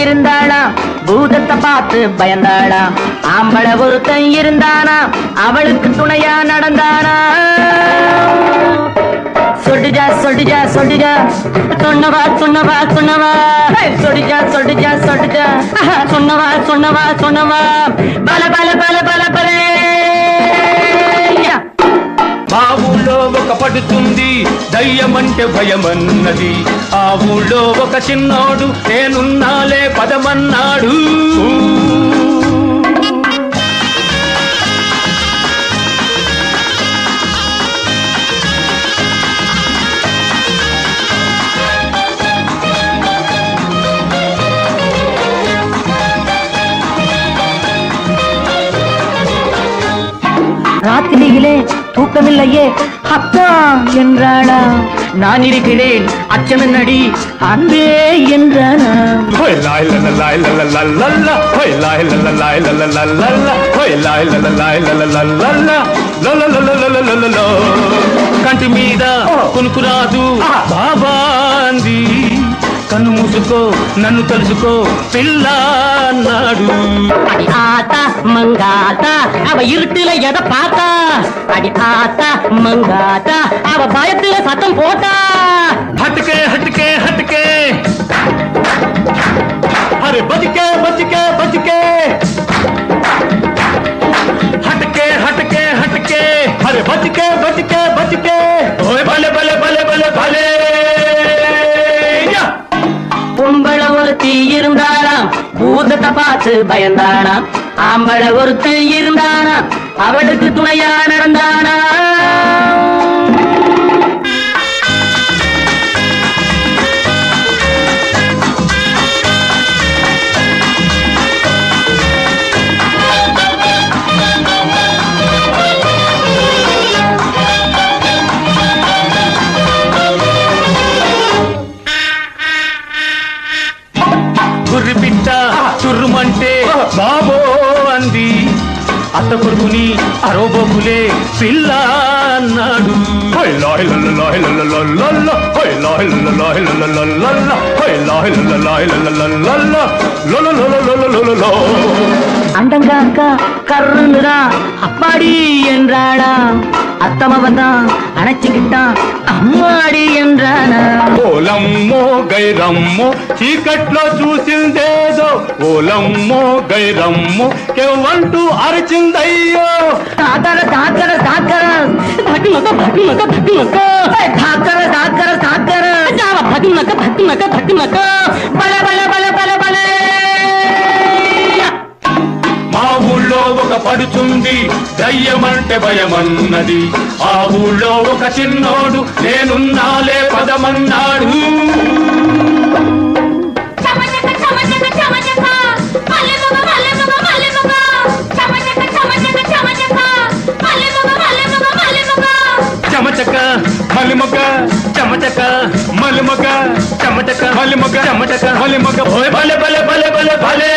இருந்தாளா பூதத்தை பார்த்து பயந்தாளா ஆம்பள ஒருத்தன் இருந்தானா அவளுக்கு துணையா நடந்தானா சொல்லுஜா சொல்லுஜா சொல்லுஜா சொன்னவா சொன்னவா சொன்னவா. சொல்லுஜா சொல்லுஜா சொல்லுஜா சொன்னவா சொன்னவா சொன்னவா. பல பல పడుతుంది. దయ్యమంటే భయమన్నది. ఆ ఊళ్ళో ఒక చిన్నోడు నేనున్నాలే పదమన్నాడు. தூக்கமில்லையே அக்கா என்றாளா நான் இருக்கிறேன் அச்சமென்னடி அன்பே என்றானா హోయ్ లాయ్ లల లాయ్ లల లల్ల హోయ్ లాయ్ లల లాయ్ లల లల్ల హోయ్ లాయ్ లల లాయ్ లల లల్ల లల లల లల లల లో. కంటి మీద కొనుకు రాదు బాబాంది కన్ను మూసుకో నన్ను తలుసుకో పిల్ల అన్నాడు అడి ఆత మంగాత அவ இருட்டுல எதை பார்த்தா? அடி ஆத்தா மங்காத்தா அவ பயத்துல சத்தம் போட்டா? ஹட்டுக்கே ஹட்டுக்கே ஹட்டுக்கே. அரே பதிக்க. பார்த்து பயந்தானா ஆம்பளை ஒருத்தன் இருந்தானா அவளுக்கு துணையான అత్త కొడుకుని అరోబోకులే పిల్ల అన్నాడు హోయ్ లాయ్ లల్ల లాయ్ లల్ల లల్ల హోయ్ లాయ్ లల్ల లాయ్ లల్ల లల్ల హోయ్ లాయ్ లల్ల లాయ్ లల్ల లల్ల లొల లొల లొల లొల లో அண்டங்காக்கா கருன்னுதான் அப்பாடி என்றாடா அத்தமவன் தான் அணைச்சுக்கிட்டான் அம்மாடி என்றானா ఓలమ్మో గైరమ్మో చీకట్లో చూసిందేదో ఓలమ్మో గైరమ్మో కెవ్వంటూ అరిచిందయ్యో ధాకర ధాకర ధాకర భగ్మక భగ్మక భగ్మక ధాకర ధాకర ధాకర జావ భగ్మక భగ్మక భగ్మక బల బల బల బల పడుతుంది దయ్యమంటే భయమన్నది. ఆ ఊళ్ళో ఒక చిన్నోడు నేనున్నాలే పదమన్నాడు. చమచక చమచక చమచక మల్లెమొగ చమచక చమచక చమచక ఓయ్ భలే భలే భలే భలే భలే.